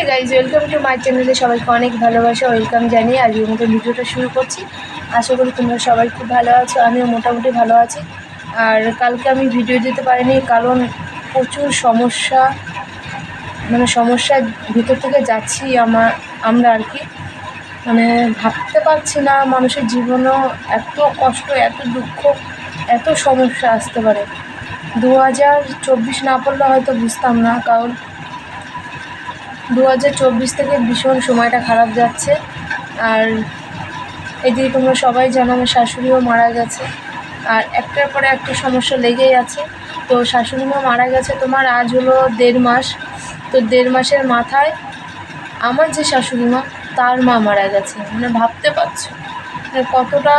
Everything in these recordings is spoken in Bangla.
Hey guys welcome to my চ্যানেলে সবাইকে অনেক ভালোবাসা ওয়েলকাম জানিয়ে আজকের মতো ভিডিওটা শুরু করছি। আশা করি তোমরা সবাই খুব ভালো আছো, আমিও মোটামুটি ভালো আছি। আর কালকে আমি ভিডিও দিতে পারিনি, কারণ প্রচুর সমস্যা মানে সমস্যার ভিতর থেকে যাচ্ছি আমার আমরা আর কি। মানে ভাবতে পারছি না, মানুষের জীবনেও এত কষ্ট, এত দুঃখ, এত সমস্যা আসতে পারে। দু হাজার চব্বিশ না পড়লে হয়তো বুঝতাম না, কারণ দু হাজার চব্বিশ থেকে ভীষণ সময়টা খারাপ যাচ্ছে। আর এদিকে তোমরা সবাই জানো, আমার শাশুড়িও মারা গেছে। আর একটার পরে একটা সমস্যা লেগেই আছে। তো শাশুড়ি মা মারা গেছে তোমার আজ হলো দেড় মাস। তো দেড় মাসের মাথায় আমার যে শাশুড়ি মা, তার মা মারা গেছে। মানে ভাবতে পারছ? মানে কতটা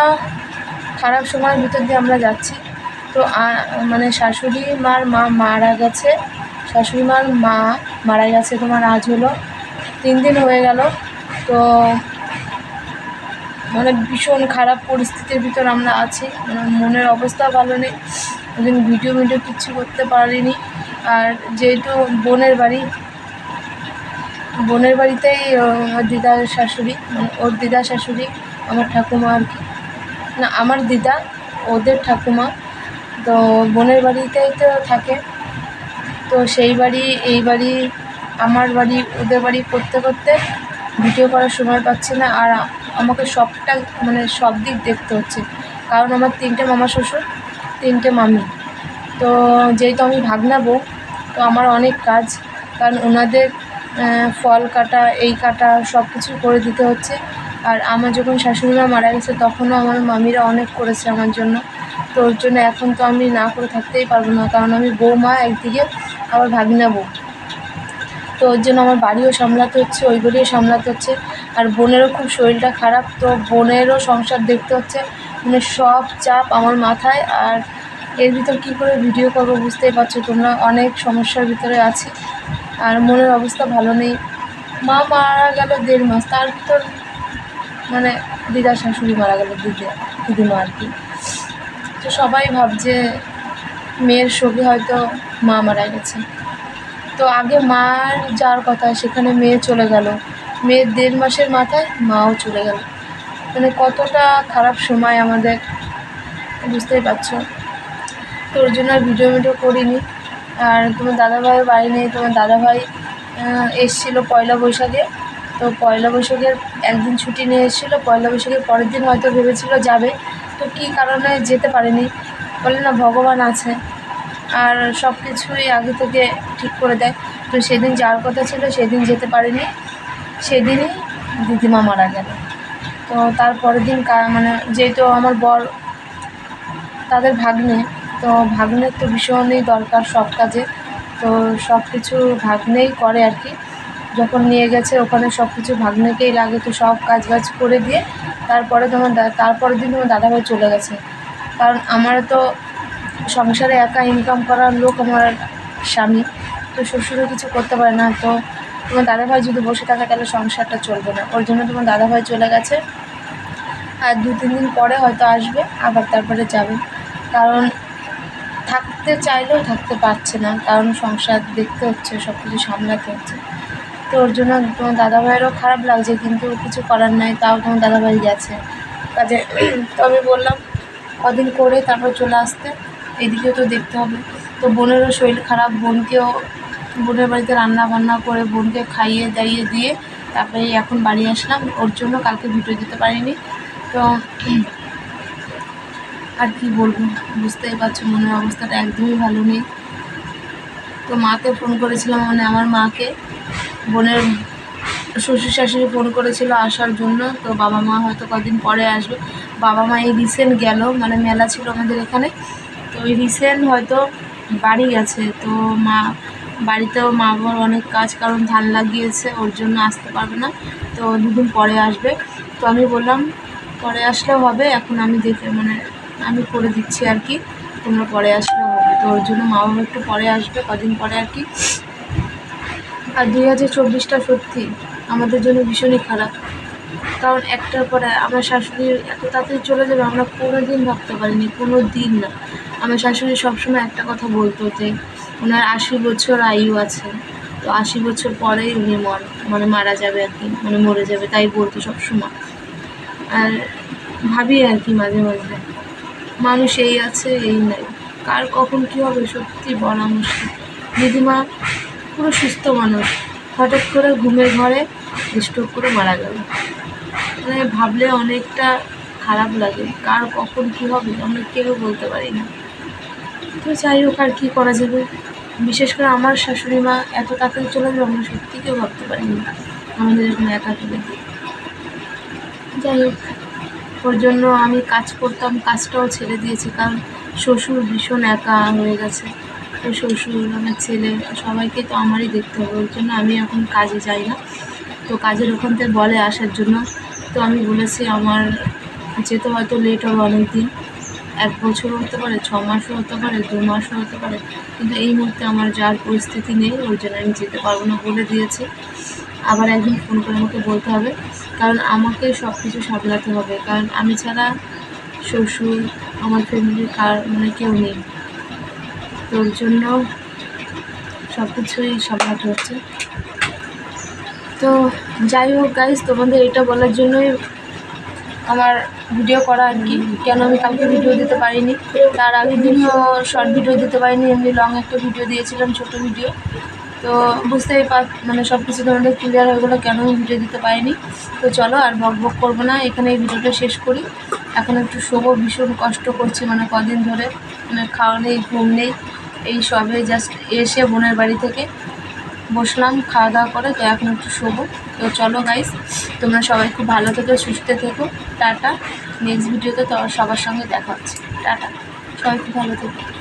খারাপ সময়ের ভিতর দিয়ে আমরা যাচ্ছি। তো মানে শাশুড়ি মার মা মারা গেছে। শাশুড়ি মার মা মারা গেছে তোমার আজ হলো। তিন দিন হয়ে গেল। তো মানে ভীষণ খারাপ পরিস্থিতির ভিতর আমরা আছি। মানে মনের অবস্থা ভালো নেই। জন্য ভিডিও ভিডিও কিচ্ছু করতে পারিনি। আর যেহেতু বোনের বাড়ি, বোনের বাড়িতেই দিদার শাশুড়ি মানে ওর দিদা শাশুড়ি, আমার ঠাকুমা আর কি। না, আমার দিদা, ওদের ঠাকুমা। তো বোনের বাড়িতেই তো থাকে। তো সেই বাড়ি, এই বাড়ি, আমার বাড়ি, ওদের বাড়ি করতে করতে ভিডিও করার সময় পাচ্ছি না। আর আমাকে সবটা মানে সব দিক দেখতে হচ্ছে। কারণ আমার তিনটে মামা শ্বশুর, তিনটে মামি। তো যেহেতু আমি ভাগনা বউ, তো আমার অনেক কাজ। কারণ ওনাদের ফল কাটা, এই কাটা সব কিছু করে দিতে হচ্ছে। আর আমার যখন শাশুড়ি মা মারা গেছে, তখনও আমার মামিরা অনেক করেছে আমার জন্য। তো ওর জন্য এখন তো আমি না করে থাকতেই পারব না। কারণ আমি বৌমা, একদিকে আবার ভাগনা বউ। তো ওর জন্য আমার বাড়িও সামলাতে হচ্ছে, ওই বাড়িও সামলাতে হচ্ছে। আর বোনেরও খুব শরীরটা খারাপ, তো বোনেরও সংসার দেখতে হচ্ছে। মানে সব চাপ আমার মাথায়, আর এর ভিতর কী করে ভিডিও করব বুঝতেই পারছ তোমরা, অনেক সমস্যার ভিতরে আছি। আর মনের অবস্থা ভালো নেই। মা মারা গেল দেড় মাস, তার ভিতর মানে দিদা শাশুড়ি মারা গেল দিদি, দিদিমা আর কি। তো সবাই ভাবছে মেয়ের শোকে হয়তো মা মারা গেছে। তো আগে মার যাওয়ার কথা, সেখানে মেয়ে চলে গেল। মেয়ের দেড় মাসের মাথায় মাও চলে গেল। মানে কতটা খারাপ সময় আমাদের, বুঝতেই পারছ। তো ওর জন্য আর ভিডিও ভিডিও করিনি। আর তোমার দাদাভাইয়ের বাড়ি নেই, তোমার দাদাভাই এসছিল পয়লা বৈশাখে। তো পয়লা বৈশাখের একদিন ছুটি নিয়ে এসেছিল, পয়লা বৈশাখের পরের দিন হয়তো ভেবেছিল যাবে। তো কী কারণে যেতে পারেনি? বলে না, ভগবান আছে। আর সব কিছুই আগে থেকে ঠিক করে দেয়। তো সেদিন যাওয়ার কথা ছিল, সেদিন যেতে পারেনি। সেদিনই দিদিমা মারা গেল। তো তারপরের দিন মানে যেহেতু আমার বর, তাদের ভাগ্নে, তো ভাগ্নের তো ভীষণই দরকার সব কাজে। তো সব কিছু ভাগ্নেই করে আর কি। যখন নিয়ে গেছে, ওখানে সব কিছু ভাগ্নেকেই লাগে। তো সব কাজ বাজ করে দিয়ে তারপরে তোমার তারপরের দিন তোমার দাদাভাই চলে গেছে। কারণ আমার তো সংসারে একা ইনকাম করার লোক আমার স্বামী, তো শ্বশুরও কিছু করতে পারে না। তো তোমার দাদাভাই যদি বসে থাকে তাহলে সংসারটা চলবে না। ওর জন্য তোমার দাদাভাই চলে গেছে। আর দু, তিন দিন পরে হয়তো আসবে, আবার তারপরে যাবে। কারণ থাকতে চাইলেও থাকতে পারছে না, কারণ সংসার দেখতে হচ্ছে সব কিছু সামলাতে হচ্ছে। তো ওর জন্য তোমার দাদাভাইয়েরও খারাপ লাগছে, কিন্তু কিছু করার নাই, তাও তোমার দাদাভাই গেছে। কাজে, তো আমি বললাম কদিন করে তারপর চলে আসতে, এদিকেও তো দেখতে হবে। তো বোনেরও শরীর খারাপ, বোনকেও, বোনের বাড়িতে রান্না বান্না করে বোনকে খাইয়ে দাইয়ে দিয়ে তারপরে এখন বাড়ি আসলাম। ওর জন্য কালকে ভিডিও দিতে পারিনি। তো আর কি বলব, বুঝতেই পারছ, মনের অবস্থাটা একদমই ভালো নেই। তো মাকে ফোন করেছিলাম মানে আমার মাকে। বোনের শ্বশুর শাশুড়ি ফোন করেছিল আসার জন্য, তো বাবা মা হয়তো কদিন পরে আসবে। বাবা মা এই রিসেন্ট গেল মানে মেলা ছিল আমাদের এখানে। তো ওই রিসেন্ট হয়তো বাড়ি গেছে, তো মা, বাড়িতেও মা বাবার অনেক কাজ, কারণ ধান লাগিয়েছে, ওর জন্য আসতে পারবে না। তো দুদিন পরে আসবে। তো আমি বললাম, পরে আসলেও হবে, এখন আমি দেখে মানে আমি করে দিচ্ছি আর কি, তোমরা পরে আসলেও হবে। তো ওর জন্য মা বাবা একটু পরে আসবে, কদিন পরে আর কি। আর দুই হাজার চব্বিশটা সত্যি, আমাদের জন্য ভীষণই খারাপ। কারণ একটার পরে আমার শাশুড়ি, এত তাড়াতাড়ি চলে যাবে, আমরা কোনো দিন ভাবতে পারিনি কোনো দিন না। আমার শাশুড়ি সবসময় একটা কথা বলতো যে, ওনার আশি বছর আয়ু আছে, তো আশি বছর পরেই উনি মর মানে মারা যাবে আর কি মানে মরে যাবে, তাই বলতো সবসময়। আর ভাবি আর কি মাঝে মাঝে, মানুষ এই আছে, এই নাই, কার কখন কী হবে সত্যি বলা মুশকিল। দিদিমা পুরো সুস্থ মানুষ, হঠাৎ করে ঘুমের ঘরে স্ট্রোক করে মারা গেল। ভাবলে অনেকটা খারাপ লাগে। কার কখন কী হবে, আমরা কেউ বলতে পারি না। তো যাই হোক, আর কী করা যাবে? বিশেষ করে আমার শাশুড়ি মা এত তাড়াতাড়ি চলে যাবে আমরা সত্যি কেউ ভাবতে পারিনি আমাদের এখানে একা দিয়ে। যাই হোক, ওর জন্য আমি কাজ করতাম, কাজটাও ছেড়ে দিয়েছি, কারণ শ্বশুর ভীষণ একা হয়ে গেছে। তো শ্বশুর, আমার ছেলে, সবাইকে তো আমারই দেখতে হবে, ওর জন্য আমি এখন কাজে যাই না। তো কাজের ওখান থেকে বলে আসার জন্য তো আমি বলেছি, আমার যেতে হয়তো লেট হবে অনেক দিন এক বছরও হতে পারে, ছ মাসও হতে পারে, দু মাসও হতে পারে। কিন্তু এই মুহূর্তে আমার যার পরিস্থিতি নেই, ওই জন্য আমি যেতে পারব না বলে দিয়েছি। আবার একদিন ফোন করে আমাকে বলতে হবে, কারণ আমাকে সব কিছু সামলাতে হবে। কারণ আমি ছাড়া শ্বশুর, আমার ফ্যামিলির কার মানে কেউ নেই। তোর জন্য সব কিছুই সামলাতে হচ্ছে। তো যাই হোক গাইজ তোমাদের এটা বলার জন্যই আমার ভিডিও করা আর কি। কেন আমি কালকে ভিডিও দিতে পারিনি? তার আগের দিনও শর্ট ভিডিও দিতে পারিনি, এমনি লং একটা ভিডিও দিয়েছিলাম, ছোট ভিডিও তো বুঝতেই পার মানে সব কিছু তোমাদের ক্লিয়ার হয়ে গেলো, কেন আমি ভিডিও দিতে পারিনি? তো চলো আর বক বক করব না, এখানে এই ভিডিওটা শেষ করি। এখন একটু শোবো, ভীষণ কষ্ট করছি মানে কদিন ধরে মানে খাওয়া নেই, ঘুম নেই, এই সবে জাস্ট এসে বোনের বাড়ি থেকে বসলাম, খাওয়া দাওয়া করে, তো এখন একটু শোবো। তো চলো গাইস তোমরা সবাই খুব ভালো থেকো, সুস্থ থেকো। টাটা। নেক্সট ভিডিওতে তোমার সবার সঙ্গে দেখা হচ্ছে। টাটা। সবাই খুব ভালো থেকো।